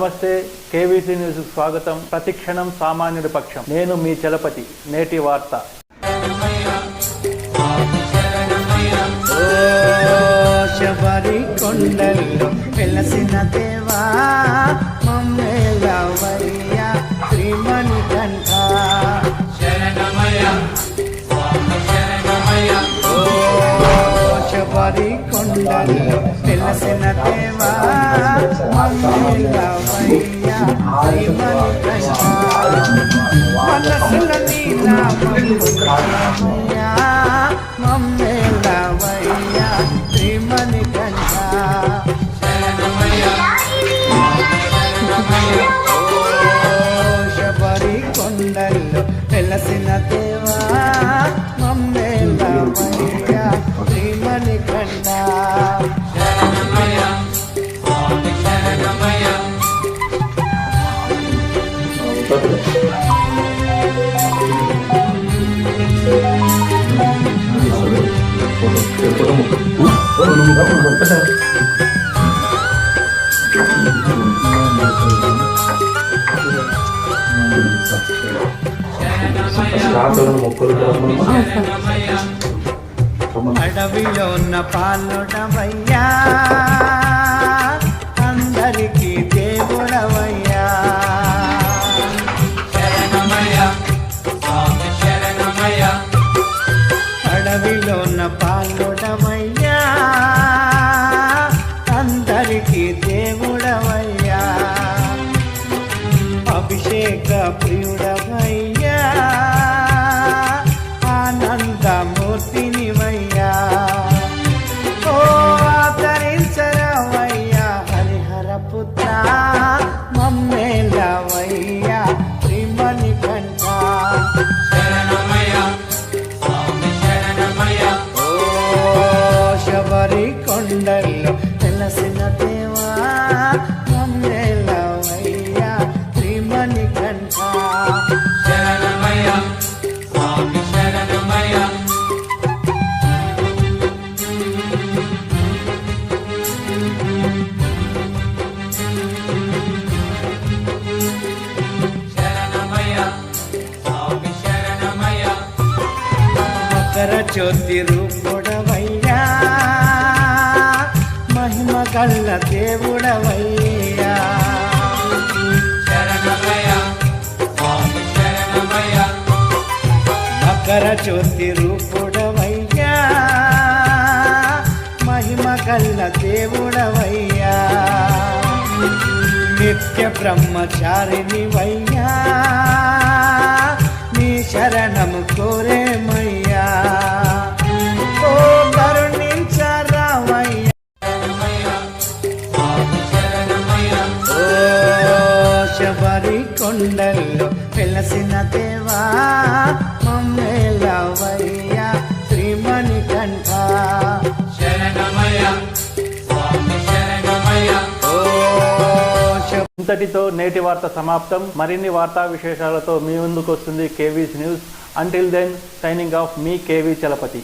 నమస్తే KVC news స్వాగతం. ప్రతిక్షణం సామాన్యుడి పక్షం. నేను మీ చలపతి నేటి వార్త. శబరి కొండల్లో వెలసిన దేవ వారి కొండలు తెలిసిన దేవా మమ్మేలవయ్యా శ్రీమణి కంఠ మనసుల నీ మమ్మేలవయ్యా శ్రీమణి కంఠ శబరి కొండల్లో వెలసిన దేవా అడవిలో ఉన్న పాలుడవయ్యా అందరికీ దేవుడవయ్యా. అడవిలో ఉన్న పాలుడవయ్యా ఆనందమూర్తినివయ్యా ఓ ఆదరించరవయ్యా హరిహర పుత్ర మమ్మేలవయ్యా శ్రీమణి కంఠ. ఓ శబరి కొండల్లో వెలసిన మకర జ్యోతి రూపుడవయ్యా. మహిమ గల్ల దేవుడవయ్యా. మకర జ్యోతి రూపుడవయ్యా. మహిమ గల్ల దేవుడవయ్యా. నిత్య బ్రహ్మచారిని వయ్యా నీ శరణము కోరేమయ్యా శబరి కొండల్లో వెలసిన దేవా మమ్మేలవయ్యా శ్రీమణి కంఠ. ఇంతటితో నేటి వార్త సమాప్తం. మరిన్ని వార్తా విశేషాలతో మీ ముందుకు వస్తుంది KV's news. Until then signing off మీ కేవీ చలపతి.